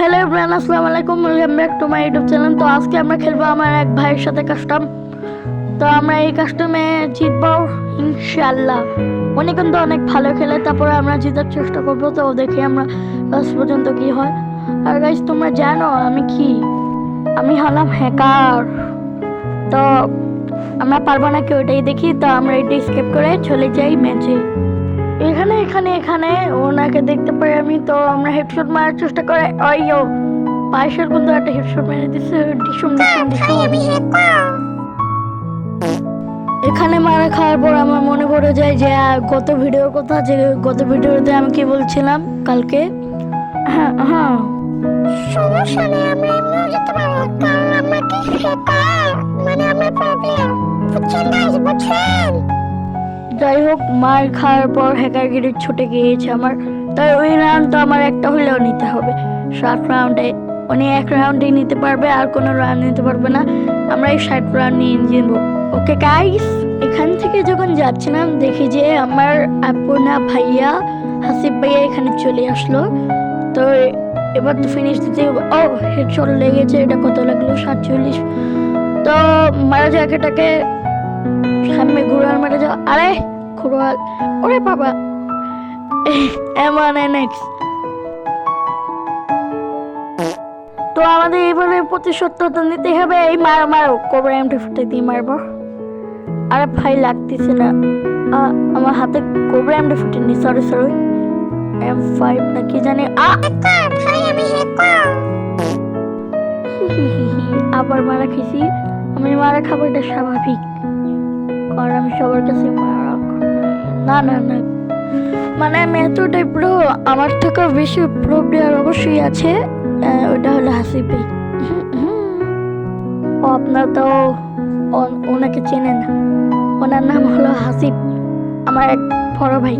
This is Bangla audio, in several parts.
হ্যালো এভরিওয়ান আসসালামু আলাইকুম welcome back to my YouTube channel তো আজকে আমরা খেলব আমার এক ভাইয়ের সাথে কাস্টম তো আমরা এই কাস্টমে জিতবো ইনশাল্লাহ উনি কিন্তু অনেক ভালো খেলে, তারপরে আমরা জেতার চেষ্টা করব। তো দেখি আমরা লাস্ট পর্যন্ত কি হয়। আর গাইজ তোমরা জানো আমি কি? আমি হলাম হ্যাকার তো আমরা পারব না কি ওটাই দেখি। তো আমরা এটা স্কেপ করে চলে যাই ম্যাচে এখানে এখানে এখানে। ওনাকে দেখতে পাই আমি, তো আমরা হেডশট মারার চেষ্টা করে। অয়ো পায়েসের কিন্তু একটা হেডশট মেরে দিচ্ছে ডিসুম ডিসুম এখানে মারা খাওয়ার পর আমার মনে পড়ে যায় যে গত ভিডিওর কথা, যে গত ভিডিওতে আমি কি বলছিলাম কালকে? হ্যাঁ হ্যাঁ। সমস্যা নেই, আমরা এমনিও যেতে পারব কারণ আমরা কি মানে আমরা প্রবলেম বুঝছেন গাইস বুঝছেন? যাই হোক মার খাওয়ার পর হ্যাকারগিরি ছুটে গিয়েছে আমার। তাই ওই রাউন্ড তো আমার একটা হলেও নিতে হবে। ষাট রাউন্ডে উনি এক রাউন্ডেই নিতে পারবে, আর কোনো রাউন্ড নিতে পারবে না। আমরা এই ষাট রাউন্ড নিয়ে জিতবো ওকে গাইস এখান থেকে যখন যাচ্ছিলাম, দেখি যে আমার আপুনা ভাইয়া, হাসিফ ভাইয়া এখানে চলে আসলো। তো এবার তো ফিনিশ দিতে। ও হেডশট লেগেছে, এটা কত লাগল? সাতচল্লিশ। তো মারা জায়গাটাকে সামনে ঘুরাল মারা যাও আরে ঘুরাল, ওরে বাবা। এমন তো আমাদের এবারে প্রতিশোধটা নিতে হবে, এই মারো মারো কোবরা এমটি ফুটে দিয়ে মারবো। আরে ভাই, লাগতেছে না। আমার হাতে কোবরা এমটি ফুটে নি সরি সরি এম ফাইভ না কি জানি আবার মারা খেয়েছি। আমি মারা খাব, এটা স্বাভাবিক। কারণ আমি সবার কাছে। না না না। মানে আমি এতটাই প্রো আমার থেকে বেশি প্রো প্লেয়ার অবশ্যই আছে ওটা হলো হাসিব আপনার তো ওনাকে চেনেন না। ওনার নাম হলো হাসিব আমার এক বড় ভাই।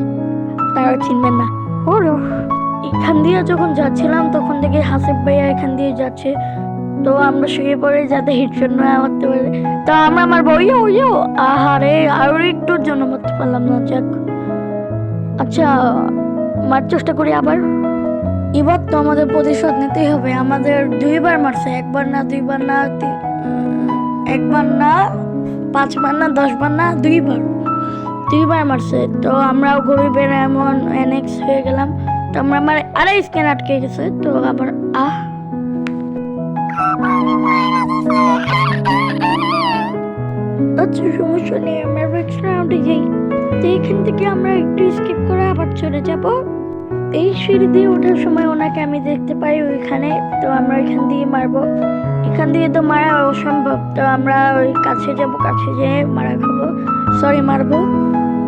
আপনারা চিনবেন না। ওরো, এখান দিয়ে যখন যাচ্ছিলাম, তখন দেখি হাসিব ভাইয়া এখান দিয়ে যাচ্ছে। তো আমরা শুয়ে পড়ে যাতে হিটশট না মারতে পারে। তো আমরা আমার বইও ওইও আহারে, আরও একটুর জন্য মারতে পারলাম না, যাক। আচ্ছা মার চেষ্টা করি আবার। এবার তো আমাদের প্রতিশোধ নিতেই হবে। আমাদের দুইবার মারছে, একবার না দুইবার না একবার না, পাঁচবার না, দশবার না, দুইবার। দুইবার মারছে। তো আমরাও গরিবের এমন, এনএক্স হয়ে গেলাম। তো আমরা আমার আরে স্ক্যান আটকে গেছে। তো আবার, আহ। আচ্ছা সমস্যা নেই, আমরা নেক্সট রাউন্ডে যাই। তো এখান থেকে আমরা একটু স্কিপ করে আবার চলে যাব। এই সিঁড়ি দিয়ে ওঠার সময় ওনাকে আমি দেখতে পাই ওইখানে, তো আমরা এখান দিয়ে মারবো। এখান দিয়ে তো মারা অসম্ভব, তো আমরা ওই কাছে যাব, কাছে যেয়ে মারা খাব। সরি মারবো।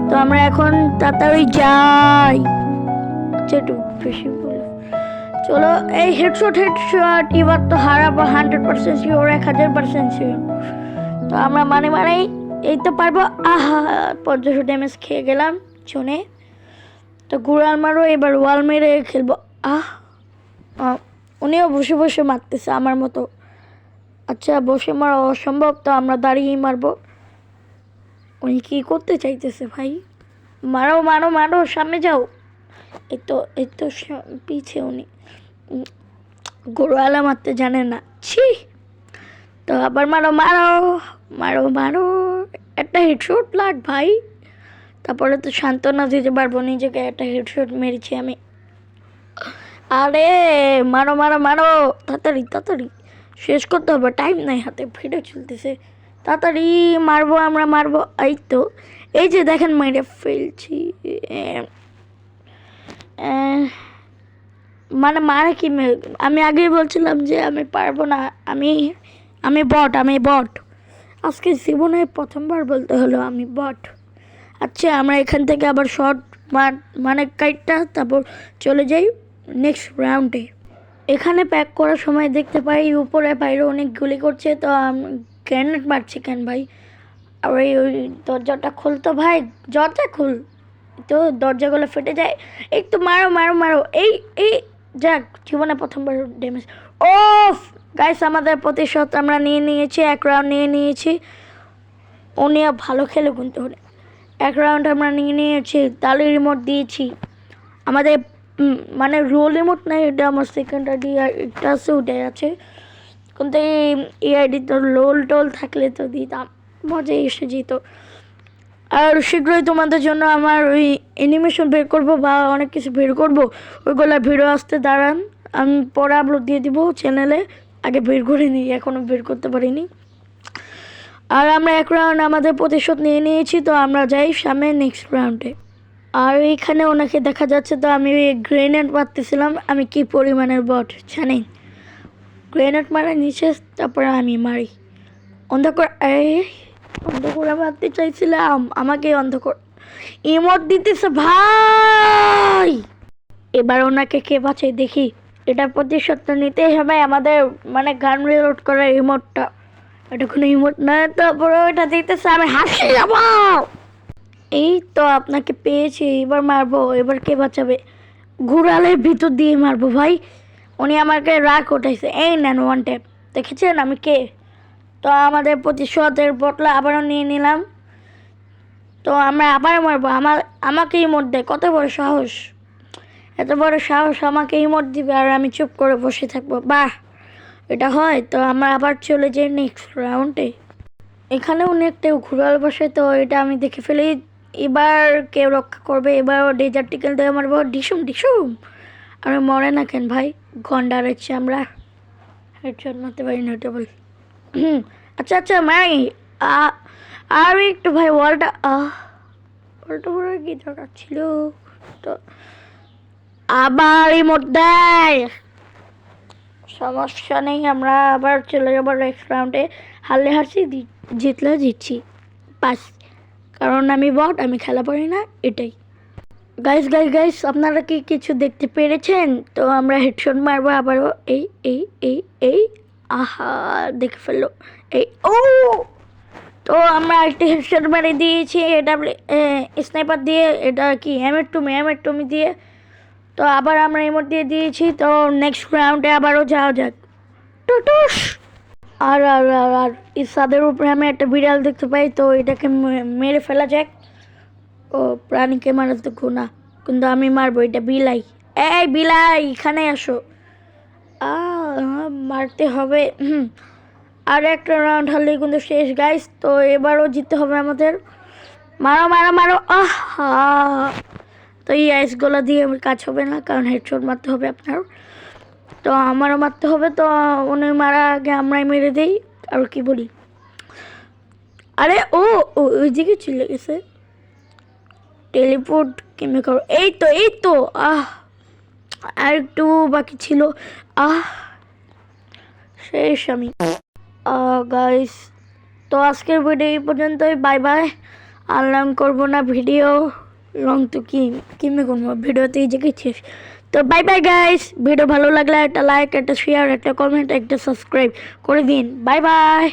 তো আমরা এখন তাড়াতাড়ি যাই। একটু বেশি চলো, এই হেডশট হেডশট এবার তো হারাবো হান্ড্রেড পার্সেন্ট শিওর এক হাজার পার্সেন্ট শিওর তো আমরা মানে মানে এই তো পারব। আহা, পঞ্চাশো ড্যামেজ খেয়ে গেলাম চনে তো গুড়াল মারো, এবার ওয়াল মেরে খেলব। আহ উনিও বসে বসে মারতেছে আমার মতো। আচ্ছা বসে মারা অসম্ভব, তো আমরা দাঁড়িয়েই মারবো। উনি কি করতে চাইতেছে ভাই? মারো মারো মারো, সামনে যাও। এই তো এই তো পিছে উনি। গরুয়ালা মারতে জানে না। ছি। তো আবার মারো মারো মারো মারো। একটা হেডশট লাগ ভাই। তারপরে তো সান্ত্বনা দিতে পারব, নিজেকে একটা হেডশট মেরেছি আমি। আরে, মারো মারো মারো, তাড়াতাড়ি তাড়াতাড়ি। শেষ করতে হবে টাইম নাই, হাতে ভিডিও চলতেছে। তাড়াতাড়ি, মারবো, আমরা মারবো। এই তো, এই যে দেখেন মেরে ফেলছি এম, আহ, মানে মারা কি আমি আগেই বলছিলাম যে আমি পারব না, আমি আমি বট আমি বট। আজকে জীবনে প্রথমবার বলতে হলো আমি বট। আচ্ছা আমরা এখান থেকে আবার শর্ট মানে কাইটটা, তারপর চলে যাই নেক্সট রাউন্ডে এখানে প্যাক করার সময় দেখতে পাই উপরে বাইরে অনেক গুলি করছে, তো গ্রেনেড মারছে কেন ভাই? আর ওই দরজাটা খুলতো ভাই, দরজা খুল। তো দরজাগুলো ফেটে যায়। এই তো মারো মারো মারো। এই এই যাক, জীবনে প্রথমবার ড্যামেজ ও গাইস আমাদের প্রতিশোধ আমরা নিয়ে নিয়েছি, এক রাউন্ড নিয়ে নিয়েছি। উনিও ভালো খেলে কিন্তু। উনি। এক রাউন্ড আমরা নিয়ে নিয়েছি, তালে রিমোট দিয়েছি। আমাদের মানে রোল রিমোট নাই, এটা আমার সেকেন্ড আইডি এটা আছে, ওটাই আছে। কিন্তু এই আইডি তো লোল টোল থাকলে তো দিতাম, মজাই এসে যেত। আর শীঘ্রই তোমাদের জন্য আমার ওই অ্যানিমেশন বের করব বা অনেক কিছু বের করব। ওইগুলো ভিডিও আসতে দাঁড়ান। আমি পরে আপলোড দিয়ে দিব চ্যানেলে আগে বের করে নিই এখনও বের করতে পারিনি। আর আমরা এক রাউন্ড আমাদের প্রতিশোধ নিয়ে নিয়েছি, তো আমরা যাই সামনে নেক্সট রাউন্ডে আর এইখানে ওনাকে দেখা যাচ্ছে, তো আমি ওই গ্রেনেড মারতেছিলাম। আমি কি পরিমাণের বট জানেন? গ্রেনেড মারা নিচে, তারপরে আমি মারি। অন্ধকার অন্ধকারে মারতে চাইছিলাম। আমাকে অন্ধকার ইমোট দিতেছে ভাই। এবার ওনাকে কে বাঁচাই দেখি। এটা প্রতিশোধ নিতেই হবে আমাদের মানে গান রিলোড করার ইমোটটা এটা কোনো ইমোট নয় তারপরে ওটা দিতেছে, আমি হাসি যাব। এই তো আপনাকে পেয়েছি, এবার মারবো, এবার কে বাঁচাবে? ঘুরালের ভিতর দিয়ে মারবো ভাই। উনি আমাকে রাগ উঠাইছে। এই নেন ওয়ান ট্যাপ দেখেছেন আমি কে? তো আমাদের প্রতিশোধের বটলা আবারও নিয়ে নিলাম। তো আমরা আবার মারবো। আমার, আমাকেই ইমোট দেয় কত বড় সাহস। এত বড় সাহস আমাকে ইমোট দিবে। আর আমি চুপ করে বসে থাকব। বাহ! এটা হয়। তো আমরা আবার চলে যাই নেক্সট রাউন্ডে এখানে একটা ঘুরাল বসে। তো এটা আমি দেখে ফেলি। এবার কেউ রক্ষা করবে? এবার ডেজার্ট টিকেল দিয়ে মারবো। ডিসুম ডিসুম! আমি মরে না কেন ভাই? গন্ডার হচ্ছে আমরা হেডশট মারতে পারি না হুম আচ্ছা আচ্ছা মাই আর একটু ভাই, ওয়ালটা ওয়ালটা পুরো কি দরকার ছিল? তো, আবার এই মধ্যে সমস্যা নেই, আমরা আবার চলে যাব নেক্সট রাউন্ডে হারলে হারছি জিতলে জিতছি পাস কারণ আমি বট, আমি খেলা পারি না, এটাই। গাইস গাইস গাইস আপনারা কি কিছু দেখতে পেরেছেন? তো আমরা হেডশট মারবো আবারও, এই এই এই এই আহা, দেখে ফেলল। এই, ও! তো আমরা একটি হেডশট মেরে দিয়েছি, এটা স্নাইপার দিয়ে, এটা কি এমের টুমি এমের টুমি দিয়ে। তো আবার আমরা এমর দিয়ে দিয়েছি, তো নেক্সট রাউন্ডে আবারও যাওয়া যাক। টুটুস! আর আর আর আর ছাদের উপরে আমি একটা বিড়াল দেখতে পাই, তো এটাকে মেরে ফেলা যাক। ও, প্রাণীকে মারা তো গুণা কিন্তু আমি মারবো, এটা বিলাই। এই, বিলাই এখানে আসো। আ মারতে হবে। আর একটা রাউন্ড হলেই কিন্তু শেষ গাইস তো এবারও জিততে হবে আমাদের। মারো মারো মারো। আহা! তো এই আইসগুলো দিয়ে আমার কাজ হবে না, কারণ হেডশট মারতে হবে আপনার। তো আমারও মারতে হবে, তো উনি মারা আগে আমরাই মেরে দিই। আর কি বলি? আরে, ও ও, ওই দিকে চলে গেছে। টেলিপোর্ট কেমে করো? এই তো এই তো। আহ, আর একটু বাকি ছিল। আহ! শেষ আমি। গাইস তো আজকের ভিডিও এই পর্যন্তই বাই বাই আর লং করব না ভিডিও লং তো কি কিমে করব? ভিডিওতেই দেখেছিস তো বাই বাই গাইস ভিডিও ভালো লাগলে একটা লাইক একটা শেয়ার একটা কমেন্ট একটা সাবস্ক্রাইব করে দিন। Bye bye